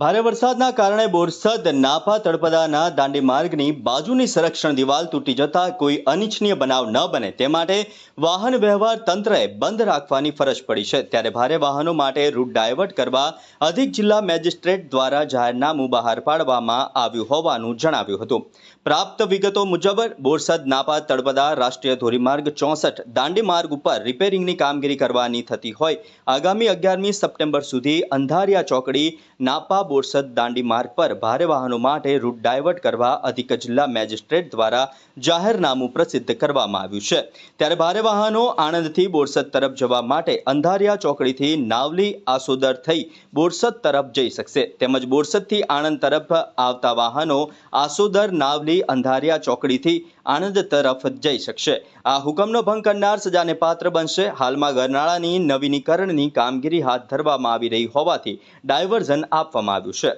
ભારે વરસાદના કારણે બોરસદ નાપા તળપદાના દાંડી માર્ગની બાજુની સંરક્ષણ દિવાલ તૂટી જતા કોઈ અનિચ્છનીય બનાવ ન બને તે માટે વાહન વ્યવહાર તંત્રએ બંધ રાખવાની ફરજ પડી છે. ત્યારે ભારે વાહનો માટે રૂટ ડાયવર્ટ કરવા અધિક જિલ્લા મેજિસ્ટ્રેટ દ્વારા જાહેરનામું બહાર પાડવામાં આવ્યું હોવાનું જણાવ્યું હતું. પ્રાપ્ત વિગતો મુજબ, બોરસદ નાપા તળપદા, રાષ્ટ્રીય ધોરીમાર્ગ ચોસઠ દાંડી માર્ગ ઉપર રિપેરિંગની કામગીરી કરવાની થતી હોય. આગામી અગિયારમી સપ્ટેમ્બર સુધી અંધારિયા ચોકડી નાપા બોરસદ દાંડી માર્ગ પર ભારે વાહનો માટે રૂટ ડાયવર્ટ કરવા અધિક જિલ્લા મેજિસ્ટ્રેટ દ્વારા જાહેરનામું પ્રસિદ્ધ કરવામાં આવ્યું છે. ત્યારે ભારે વાહનો આણંદથી બોરસદ તરફ જવા માટે અંધારિયા ચોકડીથી નાવલી આસોદર થઈ બોરસદ તરફ જઈ શકશે. તેમજ બોરસદથી આણંદ તરફ આવતા વાહનો આસોદર, નાવલી, અંધારિયા ચોકડીથી આણંદ તરફ જઈ શકશે. આ હુકમનો ભંગ કરનાર સજાને પાત્ર બનશે. હાલમાં ગરનાળાની નવીનીકરણની કામગીરી હાથ ધરવામાં આવી રહી હોવાથી ડાયવર્ઝન આપવામાં આવ્યું છે.